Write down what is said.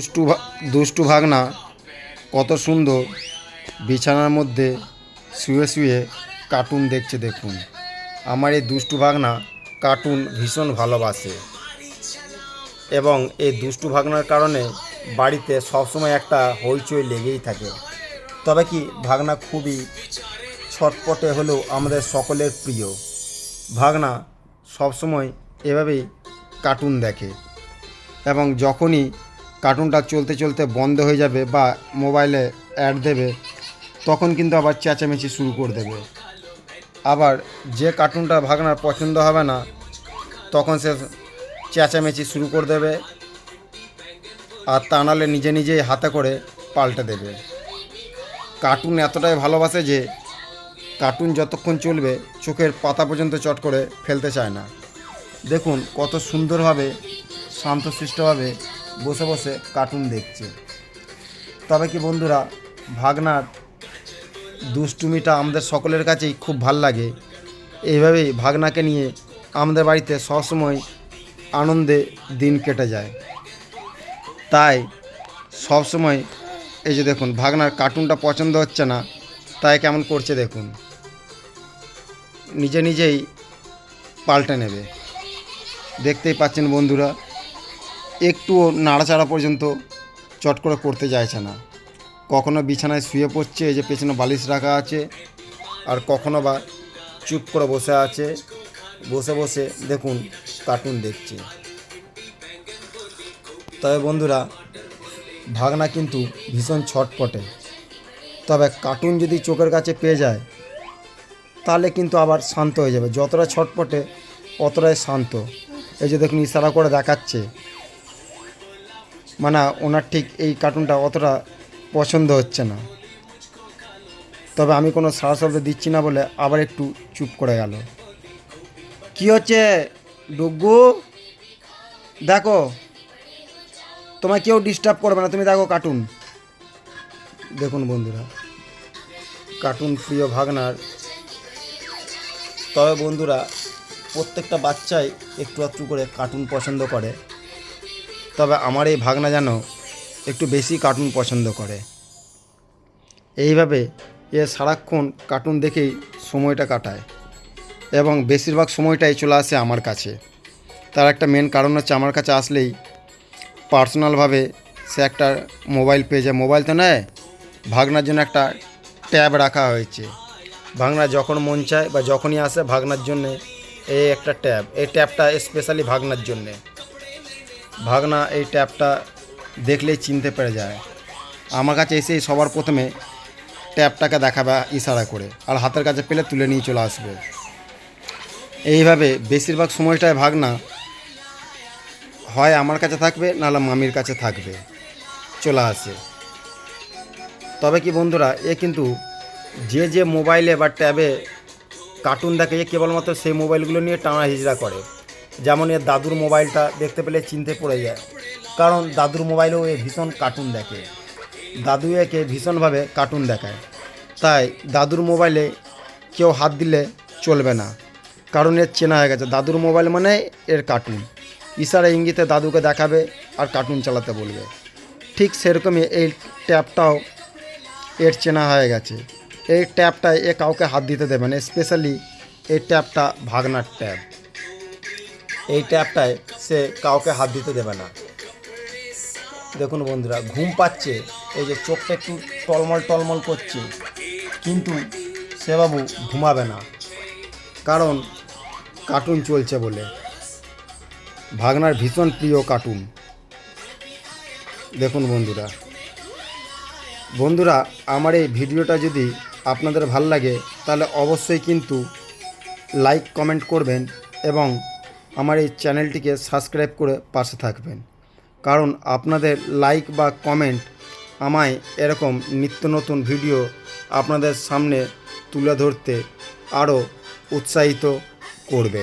দুষ্টু দুষ্টু ভাগনা কত সুন্দর। বিছানার মধ্যে শুয়ে শুয়ে কার্টুন দেখছে দেখুন। আমার এই দুষ্টু ভাগনা কার্টুন ভীষণ ভালোবাসে। এবং এই দুষ্টু ভাগনার কারণে বাড়িতে সবসময় একটা হইচই লেগেই থাকে। তবে কি ভাগনা খুবই ছটপটে হলেও আমাদের সকলের প্রিয়। ভাগনা সবসময় এভাবেই কার্টুন দেখে। এবং যখনই কার্টুনটা চলতে চলতে বন্ধ হয়ে যাবে বা মোবাইলে অ্যাড দেবে, তখন কিন্তু আবার চেঁচামেচি শুরু করে দেবে। আবার যে কার্টুনটা ভাগনার পছন্দ হবে না, তখন সে চেঁচামেচি শুরু করে দেবে আর তা নাহলে নিজে নিজেই হাতে করে পাল্টে দেবে। কার্টুন এতটাই ভালোবাসে যে কার্টুন যতক্ষণ চলবে, চোখের পাতা পর্যন্ত চট করে ফেলতে চায় না। দেখুন কত সুন্দরভাবে, শান্তশিষ্টভাবে বসে বসে কার্টুন দেখছে। তবে কি বন্ধুরা, ভাগনার দুষ্টুমিটা আমাদের সকলের কাছেই খুব ভালো লাগে। এইভাবেই ভাগনাকে নিয়ে আমাদের বাড়িতে সবসময় আনন্দে দিন কেটে যায়। তাই সবসময় এই যে দেখুন, ভাগনার কার্টুনটা পছন্দ হচ্ছে না, তাই কেমন করছে দেখুন। নিজে নিজেই পাল্টে নেবে। দেখতেই পাচ্ছেন বন্ধুরা একটুও নাড়াচাড়া পর্যন্ত চট করে করতে চাইছে না। কখনো বিছানায় শুয়ে পড়ছে, এই যে পেছনে বালিশ রাখা আছে, আর কখনো বা চুপ করে বসে আছে, বসে বসে দেখুন কার্টুন দেখছে। তবে বন্ধুরা, ভাগনা কিন্তু ভীষণ ছটপটে। তবে কার্টুন যদি চোখের কাছে পেয়ে যায়, তাহলে কিন্তু আবার শান্ত হয়ে যাবে। যতটা ছটপটে, অতটাই শান্ত। এই যে দেখুন, ইশারা করে দেখাচ্ছে। মানে ওনার ঠিক এই কার্টুনটা অতটা পছন্দ হচ্ছে না। তবে আমি কোনো সারা শব্দ দিচ্ছি না বলে আবার একটু চুপ করে গেল। কি হচ্ছে ডুগ্গু দেখো, তোমায় কেউ ডিস্টার্ব করবে না, তুমি দেখো কার্টুন দেখুন বন্ধুরা কার্টুন প্রিয় ভাগনার। তবে বন্ধুরা, প্রত্যেকটা বাচ্চাই একটু একটু করে কার্টুন পছন্দ করে। তবে আমার এই ভাগনা যেন একটু বেশি কার্টুন পছন্দ করে। এইভাবে এ সারাক্ষণ কার্টুন দেখেই সময়টা কাটায় এবং বেশিরভাগ সময়টাই চলে আসে আমার কাছে। তার একটা মেন কারণ হচ্ছে আমার কাছে আসলেই পার্সোনালভাবে সে একটা মোবাইল পেয়ে যায়। মোবাইল তো নেয়, ভাগনার জন্য একটা ট্যাব রাখা হয়েছে। ভাগনা যখন মন চায় বা যখনই আসে, ভাগনার জন্যে এই একটা ট্যাব এই ট্যাবটা স্পেশালি ভাগনার জন্যে। ভাগনা এই ট্যাবটা দেখলেই চিনতে পেরে যায়। আমার কাছে এসেই সবার প্রথমে ট্যাবটাকে দেখাবে ইশারা করে আর হাতের কাছে পেলে তুলে নিয়ে চলে আসবে। এইভাবে বেশিরভাগ সময়টায় ভাগনা হয় আমার কাছে থাকবে, নাহলে মামির কাছে থাকবে, চলে আসে। তবে কি বন্ধুরা, এ কিন্তু যে যে মোবাইলে বা ট্যাবে কার্টুন দেখে কেবলমাত্র সেই মোবাইলগুলো নিয়ে টানা হিজড়া করে। যেমন এর দাদুর মোবাইলটা দেখতে পেলে চিনতে পড়ে যায়। কারণ দাদুর মোবাইলেও এ ভীষণ কার্টুন দেখে। দাদু একে ভীষণভাবে কার্টুন দেখায়। তাই দাদুর মোবাইলে কেউ হাত দিলে চলবে না। কারণ এর চেনা হয়ে গেছে। দাদুর মোবাইল মানে এর কার্টুন ইশারা ইঙ্গিতে দাদুকে দেখাবে আর কার্টুন চালাতে বলবে। ঠিক সেরকমই এই ট্যাপটাও এর চেনা হয়ে গেছে। এই ট্যাপটায় এ কাউকে হাত দিতে দেবে না। স্পেশালি এই ট্যাপটা ভাগনার ট্যাব এই ট্যাবটায় সে কাউকে হাত দিতে দেবে না। দেখুন বন্ধুরা, ঘুম পাচ্ছে, এই যে চোখটা একটু টলমল টলমল করছে, কিন্তু সে বাবু ঘুমাবে না, কারণ কার্টুন চলছে বলে। ভাগনার ভীষণ প্রিয় কার্টুন। দেখুন বন্ধুরা বন্ধুরা, আমার এই ভিডিওটা যদি আপনাদের ভালো লাগে, তাহলে অবশ্যই কিন্তু লাইক, কমেন্ট করবেন এবং আমার এই চ্যানেলটিকে সাবস্ক্রাইব করে পাশে থাকবেন। কারণ আপনাদের লাইক বা কমেন্ট আমায় এরকম নিত্য নতুন ভিডিও আপনাদের সামনে তুলে ধরতে আরও উৎসাহিত করবে।